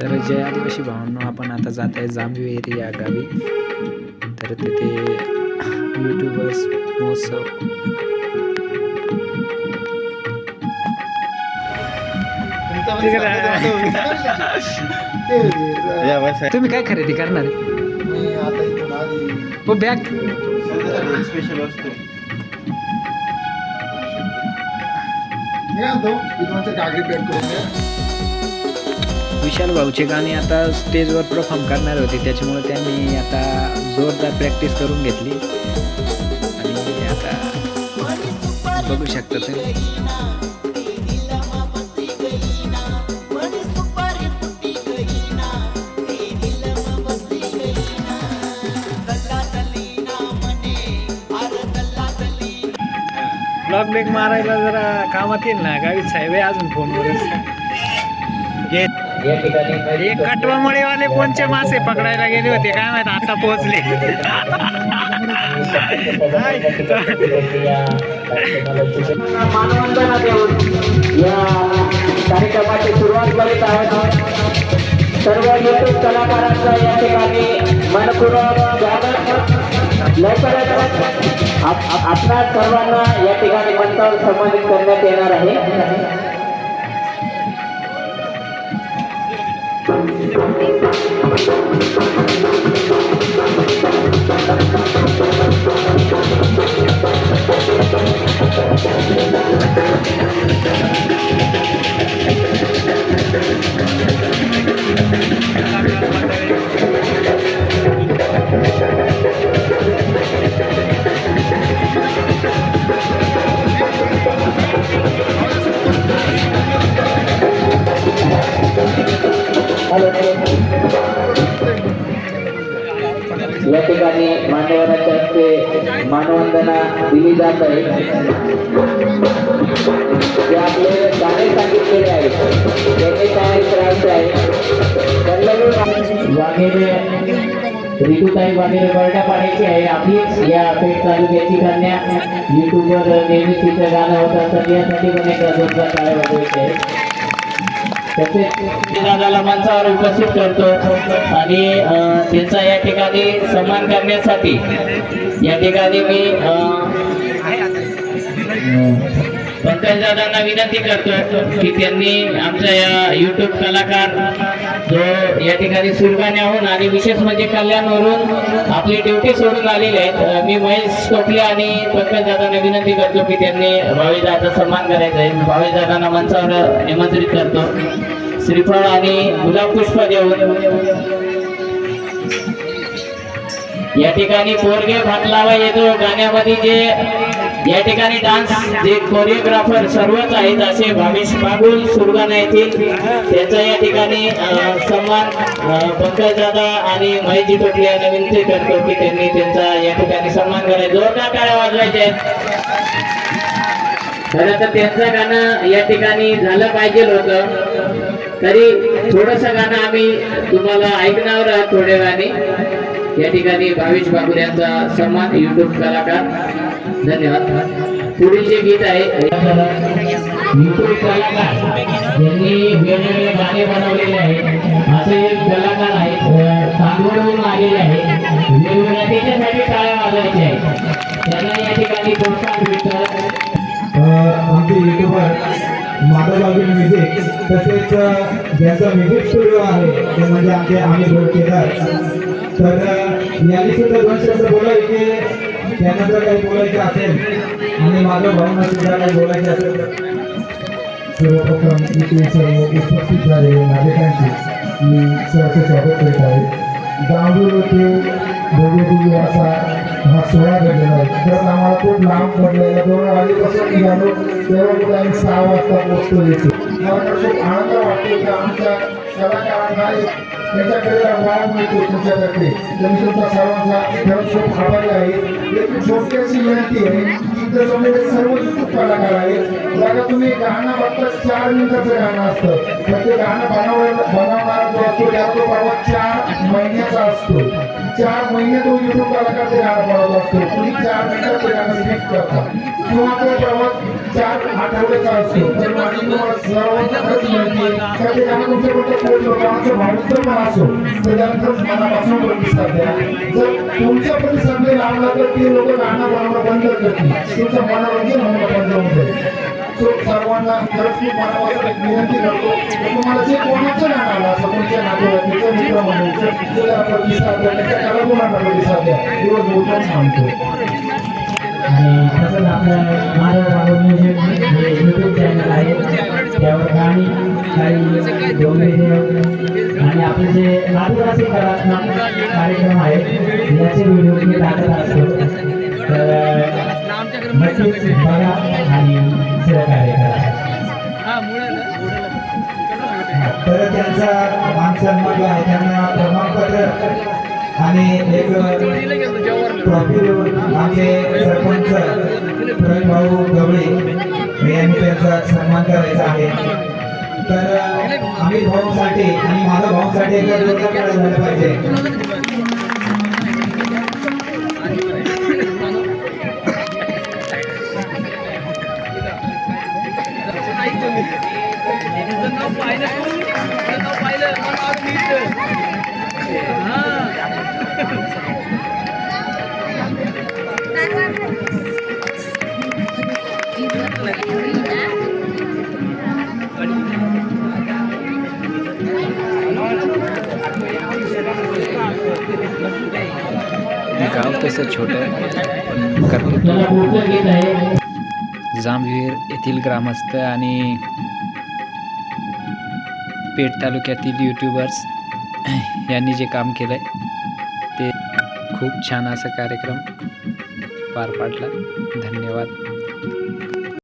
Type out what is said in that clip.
तर जय आदिवासी भावांनो आपण आता जात आहे जांभवी या गावी. तर तिथे युट्यूबर्स महोत्सव. तुम्ही काय खरेदी करणार हो बॅग. स्पेशल असतो कागदी पॅक करून विशाल भाऊचे गाणे आता स्टेजवर परफॉर्म करणार होते त्याच्यामुळे त्यांनी आता जोरदार प्रॅक्टिस करून घेतली. आणि आता बघू शकता तुम्ही. ब्रेक मारायला जरा कामात येईल ना गावीत साहेब आहे अजून फोनवरच घे एक कटवामळेवाले कोणचे मासे पकडायला गेले होते? काय माहीत आता पोहोचले. मानवंदना देऊन या कार्यक्रमाची सुरुवात करीत आहोत. सर्व युट्यूब कलाकारांचा या ठिकाणी मनपूर्वक स्वागत. लवकरच आप- आप- आपणा सर्वांना या ठिकाणी मंचावर सन्मानित करण्यात येणार आहे. I'm sorry. ठिकाणी मान्यवरांच्या हस्ते मानवंदना दिली जात आहे. जे आपले गाणे सांगितलेले आहेत त्यांनी काय करायचे आहे. वाघेरे ऋतुताई वाघेरे बरड्या पाण्याची आहे. आपली या पेठ तालुक्याची कन्या युट्यूबवर नेहमी तिचं गाणं होत. असतात यासाठी पण एक जोरदार टाळ्या वाजवायची आहे. दादाला मंचावर उपस्थित करतो. आणि त्यांचा या ठिकाणी सन्मान करण्यासाठी या ठिकाणी मी पंकज दादांना विनंती करतो की त्यांनी आमच्या या युट्यूब कलाकार जो या ठिकाणी सुरगाण्याहून आणि विशेष म्हणजे कल्याणवरून आपली ड्युटी सोडून आलेले आहेत. मी महेश टोपले आणि पंकज दादांना विनंती करतो की त्यांनी भावी सन्मान करायचा आहे. भावेदादांना मंचावर निमंत्रित करतो. श्रीफळ आणि गुलाब पुष्प देऊन या ठिकाणी पोरगे भाग लावा येतो. गाण्यामध्ये जे या ठिकाणी डान्स जे कोरिओग्राफर सर्वच आहेत असे भावेश बागुल सुरगाणा येथील त्याचा या ठिकाणी सन्मान अं, पंकज दादा आणि महेशजी टोपले यांना विनंती करतो की त्यांनी त्यांचा या ठिकाणी सन्मान करायचा जोरदार टाळ्या वाजवायचे खरं तर त्यांचं गाणं या ठिकाणी झालं पाहिजे होतं तरी थोडस गाणं आम्ही तुम्हाला ऐकणार आहोत थोड्या वेळाने. या ठिकाणी भावेश बागुर यांचा सन्मान युट्यूब कलाकार. धन्यवाद. पुढील जे गीत आहे युट्यूब कलाकार यांनी वेगवेगळे गाणे बनवलेले आहेत असे एक कलाकार आहेत अं, आलेले आहेत वेगवेगळ्या त्याच्यासाठी टाळ्या वाजवायच्या आहेत. त्यांना या ठिकाणी प्रोत्साहन भेटतं. आमचे युट्यूबर माधवबाबी म्युझिक तसेच अ, म्युझिक स्टुडिओ आहे ते म्हणजे आमचे आम्ही गोडकेदार यांनी सुद्धा दोन शब्द बोलाय की त्यांना जर काही बोलायचं असेल आणि माधव भाऊंना सुद्धा काही बोलायचं असेल सर्वप्रथम इथे सर्व उपस्थित झालेले नागरिकांचे मी सहर्ष स्वागत करीत आहे. जांभूळ येथे भव्यदिव्य असा हा सोहळा घडलेला आहे. तर आम्हाला खूप लांब पडलेला दोन वाजेपासून निघालो तेव्हा कुठे आम्ही सहा वाजता पोहोचतो येतो मला खूप आनंद वाटतो की आमच्या कलाकारांना त्याच्याकडे त्यांच्याकडे वाव मिळतो तुमच्याकडे. त्यांनी तुमचा सर्वांचा खरंच खूप आभारी आहे. एक छोटीशी विनंती आहे की इथं जमलेले सर्व कलाकार आहेत. बघा तुम्ही गाणं फक्त चार मिनिटाचं गाणं असतं. तर ते गाणं बनवणार बनवणारा जो असतो त्या तो परवा चार महिन्याचा असतो. चार महिने तो युट्यूब कलाकार ते गाणं बनवत असतो. तुम्ही चार महिन्याचं गाणं सिलेक्ट करता. किंवा तो प्रवास चार आठवड्याचा असतो. तर माझी तुम्हाला सर्वांना खरंच माहिती आहे का ते गाणं पण असो त्याच्यानंतर मनापासून प्रतिसाद द्या जर तुमच्या प्रतिसाद लावला तर ते लोक गाणं बनवणं बंद करतील तुमचं मनोरंजन होणं बंद होऊन जाईल सो सर्वांना खरंच खूप मनापासून एक विनंती करतो तुम्हाला जे कोणाचं गाणं आलं असं तुमच्या नातेवाईकाचं मित्रमंडळीचं जे त्याला प्रतिसाद द्या त्याच्या कलागुणांना प्रतिसाद द्या दिवस सांगतो आणि तसंच त्यावर गाणी काही डोंगरे आणि आपले जे आदिवासी कलात्मक कार्यक्रम आहेत याचे व्हिडिओ मी टाकत असतो. तर नक्कीच बघा आणि सहकार्य करा. तर त्यांचा मान सन्मान जो आहे त्यांना प्रमाणपत्र आणि एक ट्रॉफी देऊन आमचे सरपंच प्रवीण भाऊ गवळे यांनी त्यांचा सन्मान करायचा आहे. तर आम्ही भाऊसाठी आणि माझ्या भाऊसाठी एक जोरदार टाळ्या पाहिजे. गाव तसं छोटं पण कर्तृत्व जांभवीर येथील ग्रामस्थ आणि पेठ तालुक्यातील यूट्यूबर्स यांनी जे काम केलं आहे ते खूप छान असा कार्यक्रम पार पाडला. धन्यवाद.